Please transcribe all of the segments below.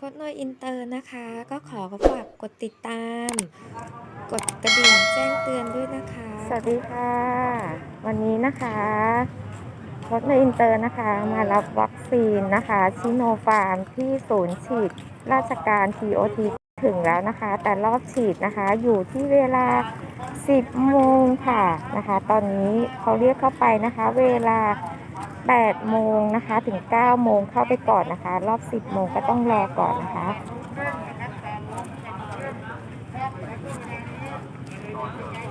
ค้ดนอยอินเตอร์นะคะ ก็ขอฝากกดติดตาม กดกระดิ่งแจ้งเตือนด้วยนะคะ สวัสดีค่ะ วันนี้นะคะรถในอินเตอร์นะคะ มารับวัคซีนนะคะชิโนฟาร์มที่ศูนย์ฉีดราชการ TOT ถึงแล้วนะคะ แต่รอบฉีดนะคะอยู่ที่เวลา 10โมงค่ะนะคะ ตอนนี้เขาเรียกเข้าไปนะคะ เวลา 8โมงนะคะถึง9โมงเข้าไปก่อนนะคะ รอบ 10โมงก็ต้องรอก่อนนะคะ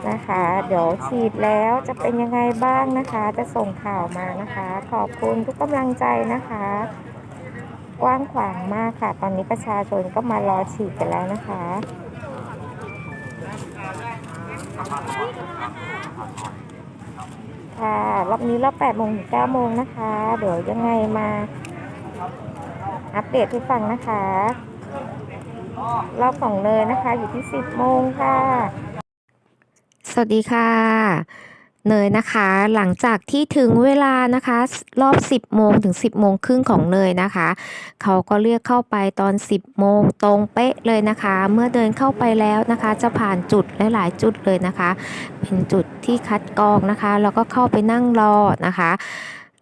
นะคะ เดี๋ยวฉีดแล้วจะเป็นยังไงบ้างนะคะ จะส่งข่าวมานะคะ ขอบคุณทุกกำลังใจนะคะ กว้างขวางมากค่ะ ตอนนี้ประชาชนก็มารอฉีดกันแล้วนะคะ ค่ะ รอบนี้รอบ8โมงถึง9โมงนะคะ เดี๋ยวยังไงมาอัปเดตให้ฟังนะคะ รอบของเลยนะคะ อยู่ที่ 10โมงค่ะ สวัสดีค่ะ เนยนะคะ หลังจากที่ถึงเวลานะคะ รอบ 10 โมงถึง 10 โมงครึ่งของเนยนะคะ เขาก็เรียกเข้าไปตอน 10 โมงตรงเป๊ะเลยนะคะ เมื่อเดินเข้าไปแล้วนะคะ จะผ่านจุดหลาย ๆ จุดเลยนะคะ เป็นจุดที่คัดกรองนะคะ แล้วก็เข้าไปนั่งรอนะคะ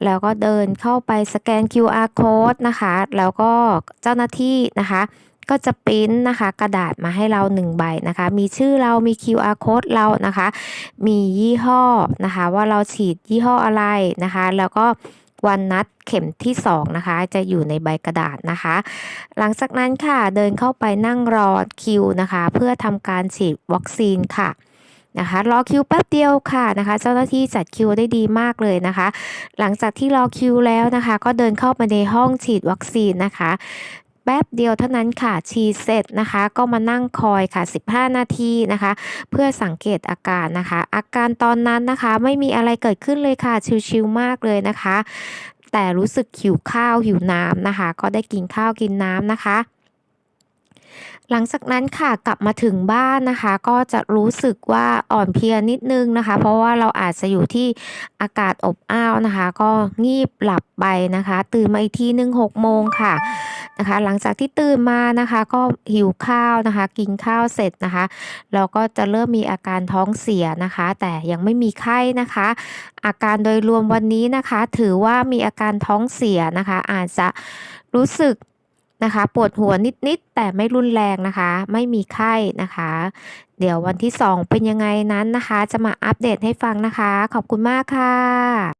แล้วก็เดินเข้าไปสแกน QR code นะคะ แล้วก็เจ้าหน้าที่นะคะ ก็จะปริ้นนะคะ กระดาษมาให้เรา1ใบนะคะ มีชื่อเรามี QR code เรานะคะ มียี่ห้อนะคะ ว่าเราฉีดยี่ห้ออะไรนะคะ แล้วก็วันนัดเข็มที่ 2 นะคะ จะอยู่ในใบกระดาษนะคะ หลังจากนั้นค่ะเดินเข้าไปนั่งรอคิวนะคะ เพื่อทำการฉีดวัคซีนค่ะนะคะรอคิวแป๊บเดียวค่ะนะคะ เจ้าหน้าที่จัดคิวได้ดีมากเลยนะคะ หลังจากที่รอคิวแล้วนะคะ ก็เดินเข้าไปในห้องฉีดวัคซีนนะคะ แป๊บเดียวเท่านั้นค่ะฉีดเสร็จนะคะ ก็มานั่งคอยค่ะ 15 นาทีนะคะ เพื่อสังเกตอาการนะคะ อาการตอนนั้นนะคะ ไม่มีอะไรเกิดขึ้นเลยค่ะชิวๆมากเลยนะคะ แต่รู้สึกหิวข้าวหิวน้ำนะคะ ก็ได้กินข้าวกินน้ำนะคะหลังจากนั้นค่ะกลับมาถึงบ้านนะคะ ก็จะรู้สึกว่าอ่อนเพลียนิดนึงนะคะ เพราะว่าเราอาจจะอยู่ที่อากาศอบอ้าวนะคะ ก็งีบหลับไปนะคะ ตื่นมาอีกทีหนึ่งหกโมงค่ะ นะคะ หลังจากที่ตื่นมานะคะ ก็หิวข้าวนะคะ กินข้าวเสร็จนะคะ เราก็จะเริ่มมีอาการท้องเสียนะคะ แต่ยังไม่มีไข้นะคะ อาการโดยรวมวันนี้นะคะ ถือว่ามีอาการท้องเสียนะคะ อาจจะรู้สึกนะคะปวดหัวนิดๆแต่ไม่รุนแรงนะคะ ไม่มีไข้นะคะ เดี๋ยววันที่ 2 เป็นยังไงนั้นนะคะ จะมาอัปเดตให้ฟังนะคะ ขอบคุณมากค่ะ